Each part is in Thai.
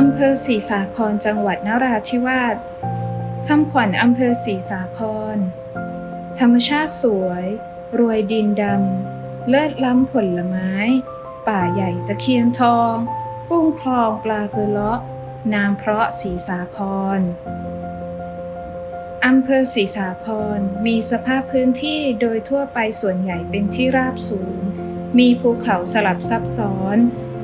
อำเภอศรีสาครจังหวัดนราธิวาสคำขวัญอำเภอศรีสาคร ธรรมชาติสวย รวยดินดำ เลิศล้ำผลไม้ ป่าใหญ่ตะเคียนทอง กุ้งคลองปลาเกลาะน้ำเพราะศรีสาครอำเภอศรีสาครมีสภาพพื้นที่โดยทั่วไปส่วนใหญ่เป็นที่ราบสูง มีภูเขาสลับซับซ้อน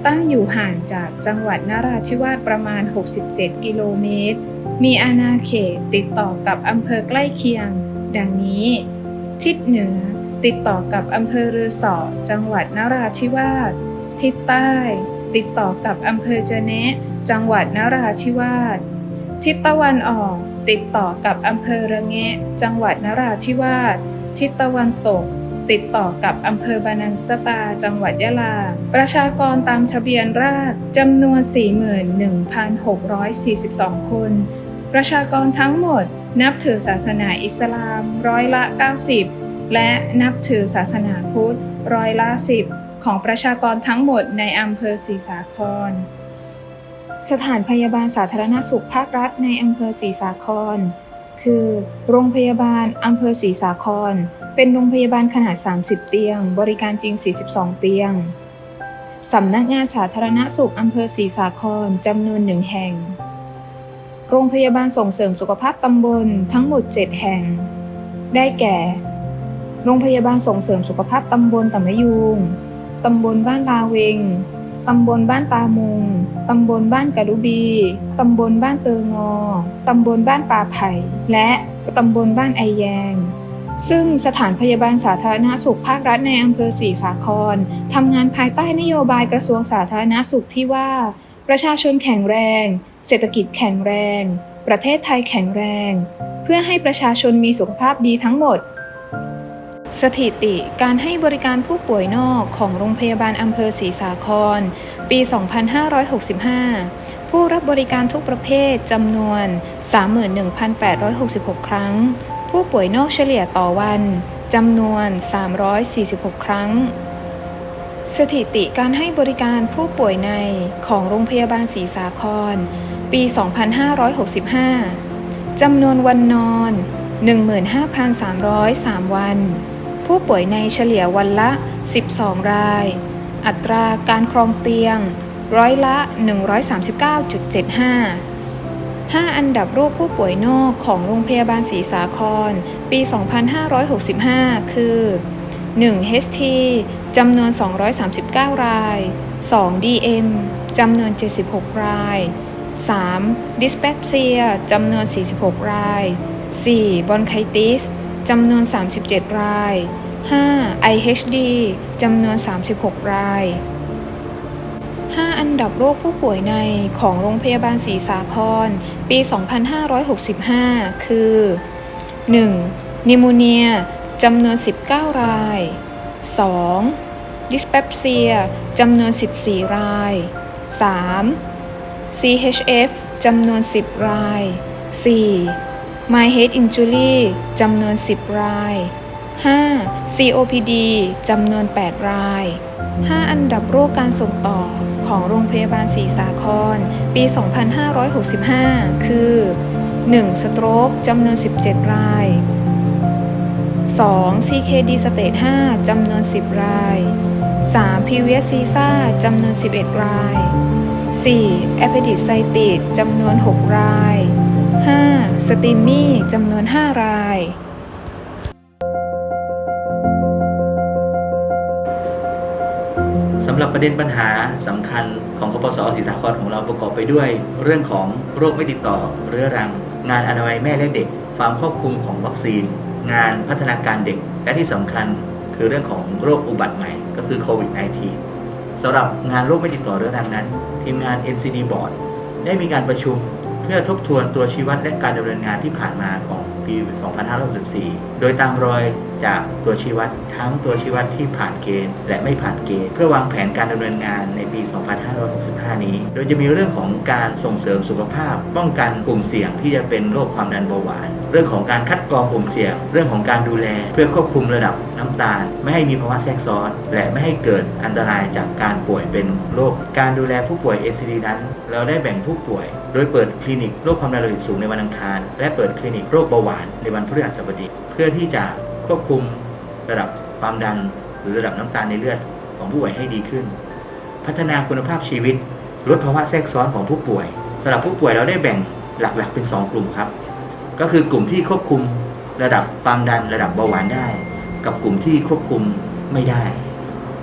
ตั้งอยู่ห่างจากจังหวัดนราธิวาสประมาณ 67 กิโลเมตร มีอาณาเขตติดต่อกับอำเภอใกล้เคียง ดังนี้ ทิศเหนือติดต่อกับอำเภอรือสอจังหวัดนราธิวาส ทิศใต้ ติดต่อกับอำเภอเจเนะจังหวัดนราธิวาส ทิศตะวันออกติดต่อกับอำเภอระแงะ จังหวัดนราธิวาส ทิศตะวันตก ติดต่อกับอำเภอบานังสตา จังหวัดยะลา ประชากรตามทะเบียนราษฎร์จำนวน 41,642 คน ประชากรทั้งหมดนับถือศาสนาอิสลามร้อยละ 90 และนับถือศาสนาพุทธร้อยละ 10 ของประชากรทั้งหมดในอำเภอศรีสาคร สถานพยาบาลสาธารณสุขภาครัฐในอำเภอศรีสาคร คือ โรงพยาบาลอำเภอศรีสาคร เป็นโรงพยาบาลขนาด 30 เตียง บริการจริง 42 เตียง สำนักงานสาธารณสุขอำเภอศรีสาครจำนวนหนึ่งแห่ง โรงพยาบาลส่งเสริมสุขภาพตำบลทั้งหมด 7 แห่ง ได้แก่ โรงพยาบาลส่งเสริมสุขภาพตำบลตะมะยูงตำบลบ้านลาเวงตำบลบ้านตามุง ตำบลบ้านกะลุบี ตำบลบ้านเตงอ ตำบลบ้านป่าไผ่ และตำบลบ้านไอแยง ซึ่งสถานพยาบาลสาธารณสุขภาครัฐในอำเภอศรีสาครทำงานภายใต้นโยบายกระทรวงสาธารณสุขที่ว่า ประชาชนแข็งแรง เศรษฐกิจแข็งแรง ประเทศไทยแข็งแรง เพื่อให้ประชาชนมีสุขภาพดีทั้งหมด สถิติการให้บริการผู้ป่วยนอกของโรงพยาบาลอำเภอศรีสาคร ปี 2565 ผู้รับบริการทุกประเภทจำนวน 31,866 ครั้ง ผู้ป่วยนอกเฉลี่ยต่อวันจำนวน 346 ครั้ง สถิติการให้บริการผู้ป่วยในของโรงพยาบาลศรีสาคร ปี 2565 จำนวนวันนอน 15,303 วัน ผู้ป่วยในเฉลี่ยวันละ 12 ราย อัตราการครองเตียงร้อยละ 139.75 5 อันดับโรคผู้ป่วยนอกของโรงพยาบาลศรีสาคร ปี 2565 คือ 1. HT จำนวน 239 ราย 2. DM จำนวน 76 ราย 3. Dyspepsia จำนวน 46 ราย 4. Bronchitis จำนวน 37 ราย 5. IHD จำนวน 36 ราย อันดับโรคผู้ป่วยในของโรงพยาบาลศรีสาคร ปี 2565 คือ 1. นิโมเนียจำนวน 19 ราย 2. ดิสเปปเซียจำนวน 14 ราย 3. CHF จำนวน 10 ราย 4. My Head Injury จำนวน 10 ราย 5. COPD จำนวน 8 ราย 5 อันดับโรคการส่งต่อ ของโรงพยาบาลศรีสาคร ปี 2565 คือ 1. สโตรกจำนวน 17 ราย 2. CKD Stage 5จำนวน 10 ราย 3. PVS CISA จำนวน 11 ราย 4. Appendicitis จำนวน 6 ราย 5. STEMI จำนวน 5 ราย ประเด็นปัญหาสำคัญของกปสศรีสาครของเราประกอบไปด้วย เรื่องของโรคไม่ติดต่อเรื้อรัง งานอนามัยแม่และเด็ก ความควบคุมของวัคซีน งานพัฒนาการเด็ก และที่สำคัญคือเรื่องของโรคอุบัติใหม่ ก็คือโควิด -19 สำหรับงานโรคไม่ติดต่อเรื้อรังนั้น ทีมงาน NCD Board ได้มีการประชุมเพื่อทบทวนตัวชี้วัดและการดำเนินงานที่ผ่านมาของ ปี 2564 โดยตามรอยจากตัวชี้วัดทั้งตัวชี้วัดที่ผ่านเกณฑ์และไม่ผ่านเกณฑ์ เพื่อวางแผนการดำเนินงานในปี 2565 นี้ โดยจะมีเรื่องของการส่งเสริมสุขภาพ ป้องกันกลุ่มเสี่ยงที่จะเป็นโรคความดันเบาหวาน เรื่องของการคัดกรองกลุ่มเสี่ยง เรื่องของการดูแล เพื่อควบคุมระดับน้ำตาล ไม่ให้มีภาวะแทรกซ้อน และไม่ให้เกิดอันตรายจากการป่วยเป็นโรค การดูแลผู้ป่วย ACD นั้น เราได้แบ่งผู้ป่วย โดยเปิดคลินิกโรคความดันโลหิตสูงในวันอังคาร และเปิดคลินิกโรคเบาหวานในวันพฤหัสบดี เพื่อที่จะควบคุมระดับความดัน หรือระดับน้ำตาลในเลือดของผู้ป่วยให้ดีขึ้น พัฒนาคุณภาพชีวิต ลดภาวะแทรกซ้อนของผู้ป่วยสำหรับผู้ป่วยเราได้แบ่งหลักๆ เป็น 2 กลุ่มครับ ก็คือกลุ่มที่ควบคุมระดับความดันระดับเบาหวานได้ กับกลุ่มที่ควบคุมไม่ได้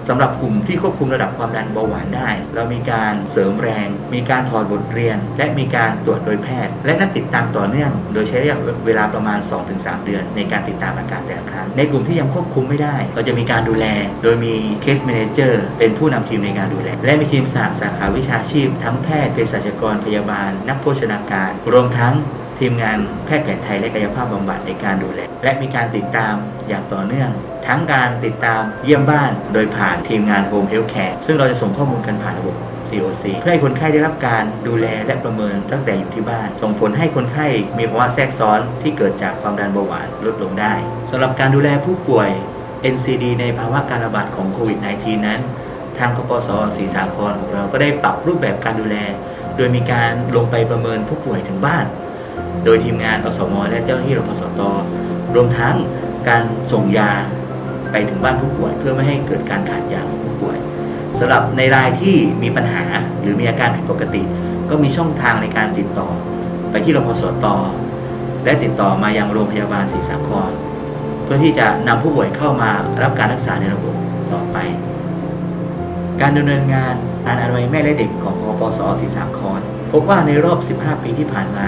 สำหรับกลุ่มที่ควบคุมระดับความดันเบาหวานได้ เรามีการเสริมแรง มีการถอดบทเรียน และมีการตรวจโดยแพทย์ และนัดติดตามต่อเนื่อง โดยใช้ระยะเวลาประมาณ 2-3 เดือน ในการติดตามอาการแต่ละครั้งในกลุ่มที่ยังควบคุมไม่ได้ เราจะมีการดูแล โดยมีเคส m ม n เจอร์เป็นผู้นำทีมในการดูแล และมีทีมสาสาขาวิชาชีพ ทั้งแพทย์เภสัชกรพยาบาล นักโภชนาการ รวมทั้งทีมงานแพทย์แผนไทยและกายภาพบำบัดในการดูแล และมีการติดตามอย่างต่อเนื่อง ทั้งการติดตามเยี่ยมบ้าน โดยผ่านทีมงาน Home Health Care ซึ่งเราจะส่งข้อมูลกันผ่านระบบ COC เพื่อให้คนไข้ได้รับการดูแลและประเมินตั้งแต่อยู่ที่บ้าน ส่งผลให้คนไข้มีภาวะแทรกซ้อนที่เกิดจากความดันเบาหวานลดลงได้สำหรับการดูแลผู้ป่วย NCD ในภาวะการระบาดของโควิด -19 นั้น ทางกปสศรีสาครของเราก็ได้ปรับรูปแบบการดูแล โดยมีการลงไปประเมินผู้ป่วยถึงบ้าน โดยทีมงานอสม และเจ้าหน้าที่รพสตรวมทั้งการส่งยา ไปถึงบ้านผู้ป่วย เพื่อไม่ให้เกิดการขาดยาของผู้ป่วยสำหรับในรายที่มีปัญหาหรือมีอาการผิดปกติ ก็มีช่องทางในการติดต่อ ไปที่รพสตและติดต่อมายังโรงพยาบาลศรีสาครเพื่อที่จะนำผู้ป่วยเข้ามารับการรักษาในระบบต่อไป การดำเนินงานงานอนามัยแม่และเด็กของอปสศรีสาครพบว่าในรอบ 15 ปีที่ผ่านมา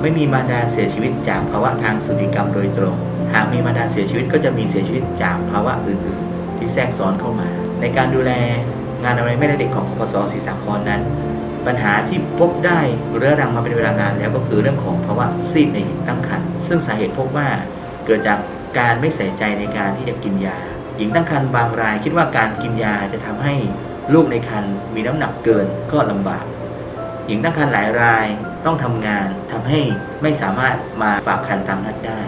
ไม่มีมารดาเสียชีวิตจากภาวะทางสุติกรรมโดยตรง หากมีมารดาเสียชีวิตก็จะมีเสียชีวิตจากภาวะอื่นๆ ที่แทรกซ้อนเข้ามา ในการดูแลงานอนามัยแม่และเด็กของอสศรีสาครนั้น ปัญหาที่พบได้เรื้อรังมาเป็นเวลานานแล้วก็คือเรื่องของภาวะซีดในหญิงตั้งครรภ์ซึ่งสาเหตุพบว่าเกิดจากการไม่ใส่ใจในการที่จะกินยา หญิงตั้งครรภ์บางรายคิดว่าการกินยาจะทำให้ลูกในครรภ์มีน้ำหนักเกินก็ลำบาก หญิงตั้งครรภ์หลายรายต้องทำงานทำให้ไม่สามารถมาฝากครรภ์ตามนัดได้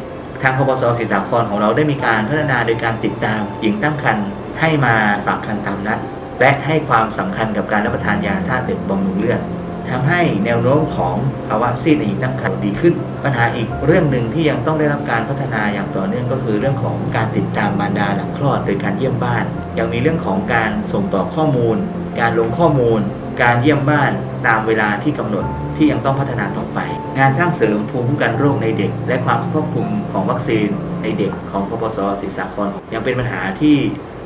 ทางคปสศรีสาครของเราได้มีการพัฒนาโดยการติดตามหญิงตั้งครรภ์ให้มาฝากครรภ์ตามนัดและให้ความสำคัญกับการรับประทานยาธาตุเหล็กบำรุงเลือดทำให้แนวโน้มของภาวะซีดในหญิงตั้งครรภ์ดีขึ้น ปัญหาอีกเรื่องหนึ่งที่ยังต้องได้รับการพัฒนาอย่างต่อเนื่องก็คือเรื่องของการติดตามมารดาหลังคลอดโดยการเยี่ยมบ้าน ยังมีเรื่องของการส่งต่อข้อมูล การลงข้อมูล การเยี่ยมบ้านตามเวลาที่กำหนดที่ยังต้องพัฒนาต่อไป งานสร้างเสริมภูมิคุ้มกันโรคในเด็ก และความควบคุมของวัคซีนในเด็กของพปสศรีสาครยังเป็นปัญหาที่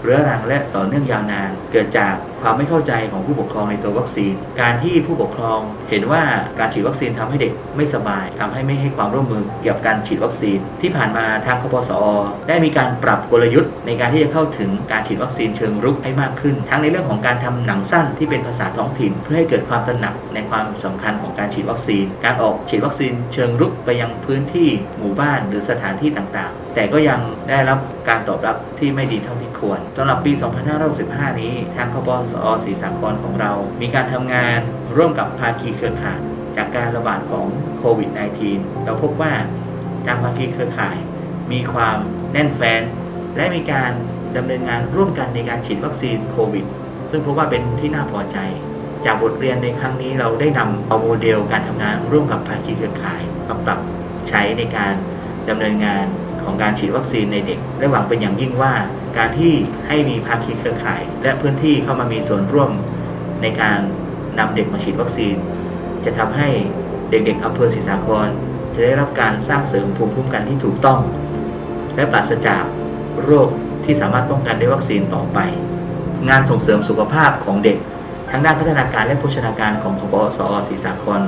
เรื้อรังและต่อเนื่องยาวนาน เกิดจากความไม่เข้าใจของผู้ปกครองในตัววัคซีน การที่ผู้ปกครองเห็นว่าการฉีดวัคซีนทำให้เด็กไม่สบายทำให้ไม่ให้ความร่วมมือเกี่ยวกับการฉีดวัคซีน ที่ผ่านมาทางคปสอได้มีการปรับกลยุทธ์ ในการที่จะเข้าถึงการฉีดวัคซีนเชิงรุกให้มากขึ้น ทั้งในเรื่องของการทำหนังสั้นที่เป็นภาษาท้องถิ่น เพื่อให้เกิดความตระหนักในความสำคัญของการฉีดวัคซีน การออกฉีดวัคซีนเชิงรุกไปยังพื้นที่หมู่บ้านหรือสถานที่ต่างๆ แต่ก็ยังได้รับการตอบรับที่ไม่ดีเท่าที่ควรสำหรับปี 2565 นี้ทางคปสอศรีสาครของเรา มีการทำงานร่วมกับภาคีเครือข่ายจากการระบาดของโควิด -19 เราพบว่าทางภาคีเครือข่าย มีความแน่นแฟ้นและมีการดำเนินงานร่วมกันในการฉีดวัคซีนโควิด ซึ่งพบว่าเป็นที่น่าพอใจ จากบทเรียนในครั้งนี้เราได้นำเอาโมเดลการทำงานร่วมกับภาคีเครือข่ายมาปรับใช้ในการดำเนินงาน ของการฉีดวัคซีนในเด็ก และหวังเป็นอย่างยิ่งว่า การที่ให้มีภาคีเครือข่าย และพื้นที่เข้ามามีส่วนร่วมในการนำเด็กมาฉีดวัคซีน จะทำให้เด็กๆอำเภอศรีสาครจะได้รับการสร้างเสริมภูมิคุ้มกันที่ถูกต้อง และปราศจากโรคที่สามารถป้องกันด้วยวัคซีนต่อไป งานส่งเสริมสุขภาพของเด็กทั้งด้านพัฒนาการและโภชนาการของคปสอศรีสาคร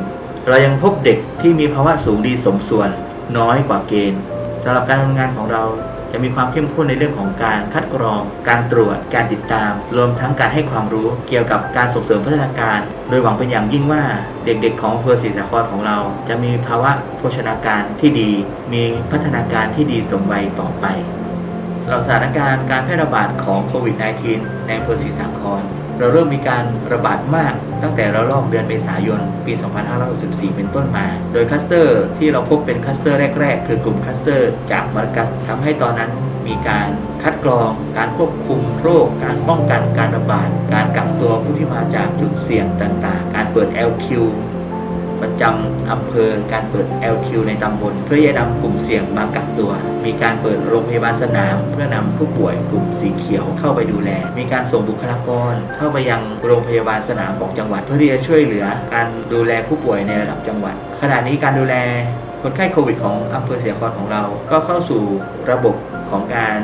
เรายังพบเด็กที่มีภาวะสูงดีสมส่วนน้อยกว่าเกณฑ์ สำหรับการทำงานของเราจะมีความเข้มข้นในเรื่องของการคัดกรอง การตรวจ การติดตาม รวมทั้งการให้ความรู้เกี่ยวกับการส่งเสริมพัฒนาการ โดยหวังเป็นอย่างยิ่งว่าเด็กๆ ของอำเภอศรีสาครของเรา จะมีภาวะโภชนาการที่ดี มีพัฒนาการที่ดีสมวัยต่อไปสำหรับสถานการณ์การแพร่ระบาดของโควิด -19 ในอำเภอศรีสาคร เราเริ่มมีการระบาดมากตั้งแต่ระลอกเดือนเมษายนปี 2564 เป็นต้นมา โดยคลัสเตอร์ที่เราพบเป็นคลัสเตอร์แรก ๆ คือกลุ่มคลัสเตอร์จากมาร์กัสทำให้ตอนนั้นมีการคัดกรอง การควบคุมโรค การป้องกันการระบาด การกักตัวผู้ที่มาจากจุดเสี่ยงต่างๆ การเปิด LQ ประจำอำเภอการเปิด LQ ในตำบลเพื่อจะนำกลุ่มเสี่ยงมากักตัว มีการเปิดโรงพยาบาลสนาม เพื่อนำผู้ป่วยกลุ่มสีเขียวเข้าไปดูแล มีการส่งบุคลากร เข้าไปยังโรงพยาบาลสนามของจังหวัด เพื่อที่จะช่วยเหลือการดูแลผู้ป่วยในระดับจังหวัด ขณะนี้การดูแลคนไข้โควิดของอำเภอเสียครของเรา ก็เข้าสู่ระบบของการ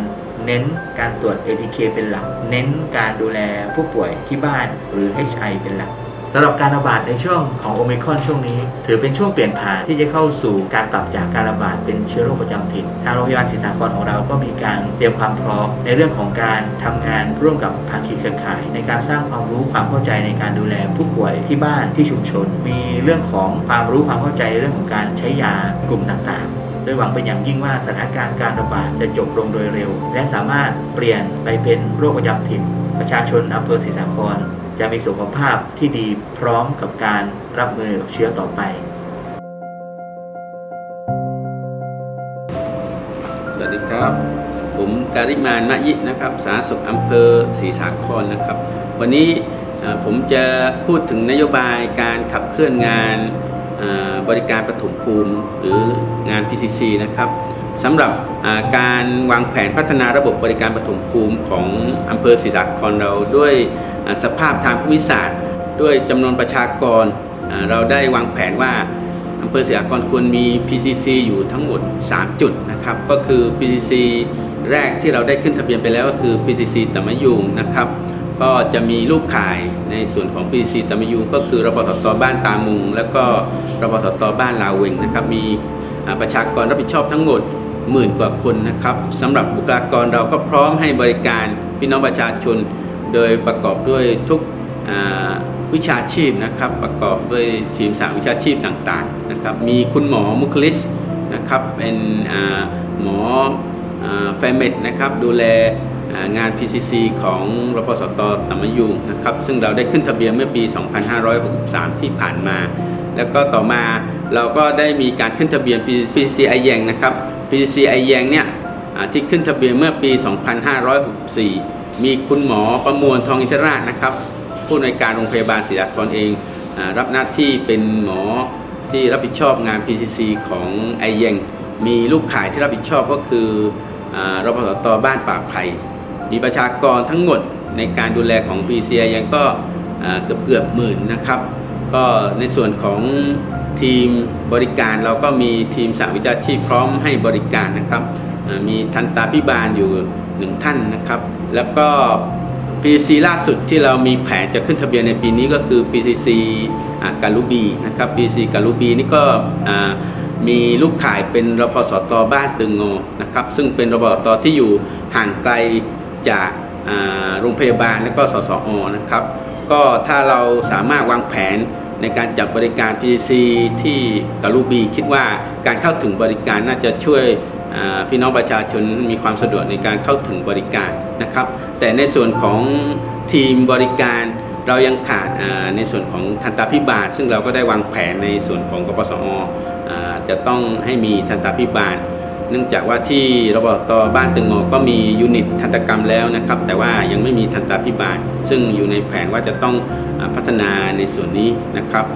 เน้นการตรวจ ATK เป็นหลัก เน้นการดูแลผู้ป่วยที่บ้านหรือ HI เป็นหลักำหรับการระบาดในช่วงของโอมิครอนช่วงนี้ ถือเป็นช่วงเปลี่ยนผ่านที่จะเข้าสู่การปรับจากการระบาดเป็นเชื้อโรคประจำถิ่นทางโรงพยาบาลศรีสาครของเราก็มีการเตรียมความพร้อมในเรื่องของการทำงานร่วมกับภาคีเครือข่าย ในการสร้างความรู้ความเข้าใจในการดูแลผู้ป่วยที่บ้านที่ชุมชน มีเรื่องของความรู้ความเข้าใจเรื่องของการใช้ยากลุ่มต่างๆโดยหวังเป็นอย่างยิ่งว่าสถานการณ์การระบาดจะจบลงโดยเร็ว และสามารถเปลี่ยนไปเป็นโรคประจำถิ่น ประชาชนอำเภอศรีสาคร จะมีสุขภาพที่ดีพร้อมกับการรับมือกับเชื้อต่อไป สวัสดีครับ ผมการิมานมะยินะครับ สาธารณสุขอำเภอศรีสาครนะครับ วันนี้ผมจะพูดถึงนโยบายการขับเคลื่อนงานบริการปฐมภูมิหรืองาน PCC นะครับสำหรับการวางแผนพัฒนาระบบบริการปฐมภูมิของอำเภอศรีสาครเราด้วย สภาพทางภูมิศาสตร์ ด้วยจำนวนประชากร เราได้วางแผนว่าอำเภอเสียากรควรมี PCC อยู่ทั้งหมด 3 จุดนะครับก็คือ PCC แรกที่เราได้ขึ้นทะเบียนไปแล้วก็คือ PCC ตะมยุงนะครับก็จะมีลูกข่ายในส่วนของ PCC ตะมยุงก็คือรพสตบ้านตามุง แล้วก็รพสตบ้านลาวเวงนะครับมีประชากรรับผิดชอบทั้งหมดหมื่นกว่าคนนะครับสำหรับบุคลากรเราก็พร้อมให้บริการพี่น้องประชาชน โดยประกอบด้วยทุกวิชาชีพนะครับประกอบด้วยทีมสามวิชาชีพต่างๆนะครับมีคุณหมอมุคลิสนะครับเป็นหมอแฟมเมดนะครับดูแลงาน PCC ของรพสตตมยุงนะครับซึ่งเราได้ขึ้นทะเบียนเมื่อปี 2563 ที่ผ่านมา แล้วก็ต่อมาเราก็ได้มีการขึ้นทะเบียน PCC ไอแยงนะครับ PCC ไอแยงเนี่ยที่ขึ้นทะเบียนเมื่อปี 2564 มีคุณหมอประมวลทองอินทราชนะครับ ผู้ในการโรงพยาบาลศรีราชรเองอรับหน้าที่เป็นหมอที่รับผิดชอบงาน PCC ของไอเยงมีลูกขายที่รับผิดชอบก็คืออรพสตบ้านปากไผ่มีประชากรทั้งหมดในการดูแลของ PCC ไอเยงก็เกือบเกือบหมื่นนะครับ ก็ในส่วนของทีมบริการเราก็มีทีมสาวิชาชีพพร้อมให้บริการนะครับมีทันตาพิบาลอยู่หนึ่งท่านนะครับ แล้วก็ PCC ล่าสุดที่เรามีแผนจะขึ้นทะเบียนในปีนี้ก็คือ PCC อกาลูบีนะครับ PCC กาลูบีนี่ก็มีลูกข่ายเป็นรพสตบ้านตึงโงนะครับซึ่งเป็นรพสตที่อยู่ห่างไกลจากโรงพยาบาลและก็สสอนะครับ ก็ถ้าเราสามารถวางแผนในการจับบริการ PCC ที่กาลูบี คิดว่าการเข้าถึงบริการน่าจะช่วยพี่น้องประชาชนมีความสะดวกในการเข้าถึงบริการ นะครับ แต่ในส่วนของทีมบริการเรายังขาดในส่วนของทันตาพิบาล ซึ่งเราก็ได้วางแผนในส่วนของกปสออจะต้องให้มีทันตาพิบาล เนื่องจากว่าที่ระบบตบ้านตึงงอก็มียูนิตทันตกรรมแล้วนะครับ แต่ว่ายังไม่มีทันตาพิบาล ซึ่งอยู่ในแผนว่าจะต้องอพัฒนาในส่วนนี้นะครับ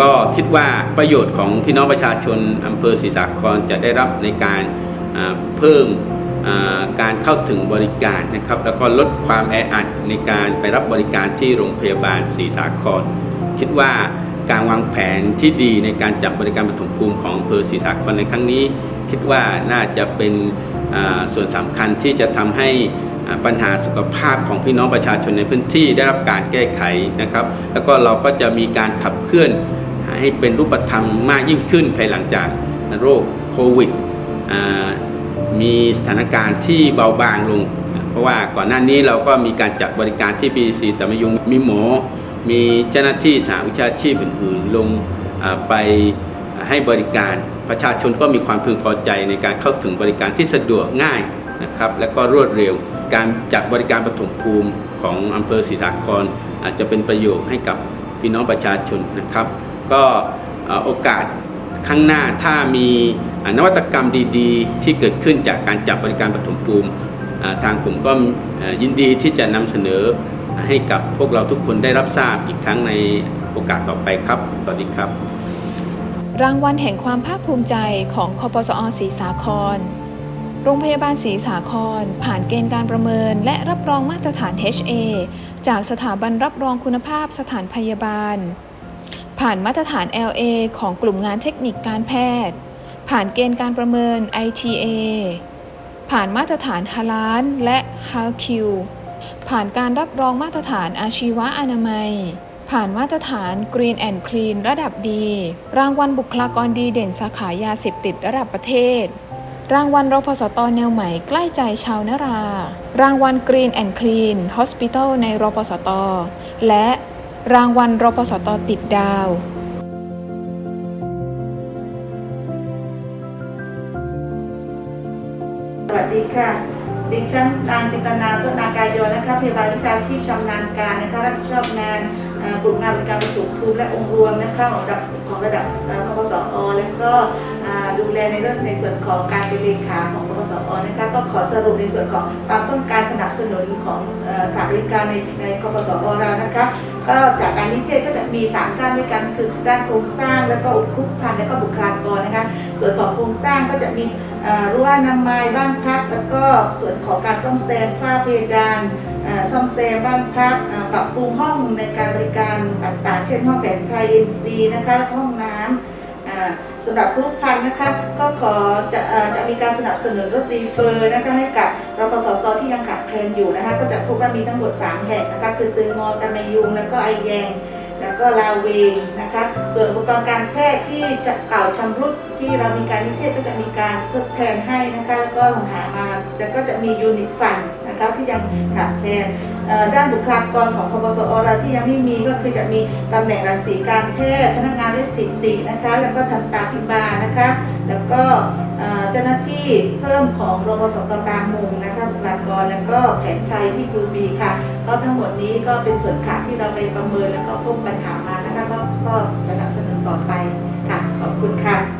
ก็คิดว่าประโยชน์ของพี่น้องประชาชนอำเภอศรีสาครจะได้รับในการเพิ่ม การเข้าถึงบริการนะครับ แล้วก็ลดความแออัดในการไปรับบริการที่โรงพยาบาลศรีสาคร คิดว่าการวางแผนที่ดีในการจับบริการปฐมภูมิของอำเภอศรีสาครในครั้งนี้ คิดว่าน่าจะเป็นส่วนสำคัญที่จะทำให้ปัญหาสุขภาพของพี่น้องประชาชนในพื้นที่ได้รับการแก้ไขนะครับ แล้วก็เราก็จะมีการขับเคลื่อนให้เป็นรูปธรรมมากยิ่งขึ้นภายหลังจากโรคโควิด มีสถานการณ์ที่เบาบางลง เพราะว่าก่อนหน้านี้เราก็มีการจัดบริการที่ PCC แต่ไม่ยุงมีหมอ มีเจ้าหน้าที่สาวิชาชีพอื่นๆ ลงไปให้บริการประชาชนก็มีความพึงพอใจในการเข้าถึงบริการที่สะดวกง่ายนะครับและก็รวดเร็วการจัดบริการปฐมภูมิของอำเภอศรีสาครอาจจะเป็นประโยชน์ให้กับพี่น้องประชาชนนะครับ ก็โอกาสข้างหน้าถ้ามีนวัตกรรมดีๆ ที่เกิดขึ้นจากการจัดบริการปฐมภูมิทางผมก็ยินดีที่จะนำเสนอให้กับพวกเราทุกคนได้รับทราบอีกครั้งในโอกาสต่อไปครับสวัสดีครับ รางวัลแห่งความภาคภูมิใจของคอปสอศรีสาคร โรงพยาบาลศรีสาคร ผ่านเกณฑ์การประเมิน และรับรองมาตรฐาน HA จากสถาบันรับรองคุณภาพสถานพยาบาล ผ่านมาตรฐาน LA ของกลุ่มงานเทคนิคการแพทย์ ผ่านเกณฑ์การประเมิน ITA ผ่านมาตรฐานฮาลานและ h a l q ผ่านการรับรองมาตรฐานอาชีวะอนามัย ผ่านมาตรฐาน Green and Clean ระดับดี รางวัลบุคลากรดีเด่นสาขายาเสพติดระดับประเทศ รางวัลรพสตแนวใหม่ใกล้ใจชาวนรา รางวัล Green and Clean Hospital ในรพสต และรางวัลรพสตติดดาว สวัสดีค่ะ ดิฉันนางจินตนาตุนากายโยนะคะพยาบาลวิชาชีพชำนาญการนะคะรับผิดชอบงานกลุ่มงานบริการประจุภูมิและองค์รวมนะคะของระดับของระดับเอ่อคปสอและก็ ดูแลในเรื่องในส่วนของการเป็นเลขาของคปสอนะคะก็ขอสรุปในส่วนของความต้องการสนับสนุนของสถาบริการในในคปสอเรานะคะก็จากการนิเทศก็จะมี 3 ด้านด้วยกันคือด้านโครงสร้างแล้วก็อุปคุกพันธ์แล้วก็บุคลากรนะคะส่วนของโครงสร้างก็จะมีรั้วอนามัยบ้านพัก แล้วก็ส่วนของการซ่อมแซมฝ้าเพดานซ่อมแซมบ้านพักปรับปรุงห้องในการบริการต่างๆ เช่นห้องแผนไทย NC นะคะแล้วก็ห้องน้ำอ่า สำหรับรุกพันธ์นะคะ ก็ขอจะอ่อจะมีการสนับสนุนรถรีเฟอร์นะคะให้กับรปสตที่ยังขาดแคลนอยู่นะคะ ก็จะพบว่ามีทั้งหมด 3 แห่งนะคะคือตึงมอตะมยุงแล้วก็ไอแยงแล้วก็ลาเวงนะคะ ส่วนอุปกรณ์การแพทย์ที่จะเก่าชำรุดที่เรามีการนิเทศก็จะมีการทดแทนให้นะคะ แล้วก็หามา แล้วก็จะมียูนิตฟัน นะคะที่ยังขาดแคลนด้านบุคลากรของพปสอเราที่ยังไม่มีก็คือจะมีตำแหน่งรังสีการแพทย์พนักงานวิสิตินะคะ แล้วก็ทันตาพิบาลนะคะ แล้วก็เจ้าหน้าที่เพิ่มของรพสตตามมุงนะคะบุคลากรแล้วก็แผนไทยที่ครูบีค่ะก็ทั้งหมดนี้ก็เป็นส่วนขาดที่เราไปประเมินแล้วก็พบปัญหามานะคะก็จะนำเสนอต่อไปค่ะขอบคุณค่ะ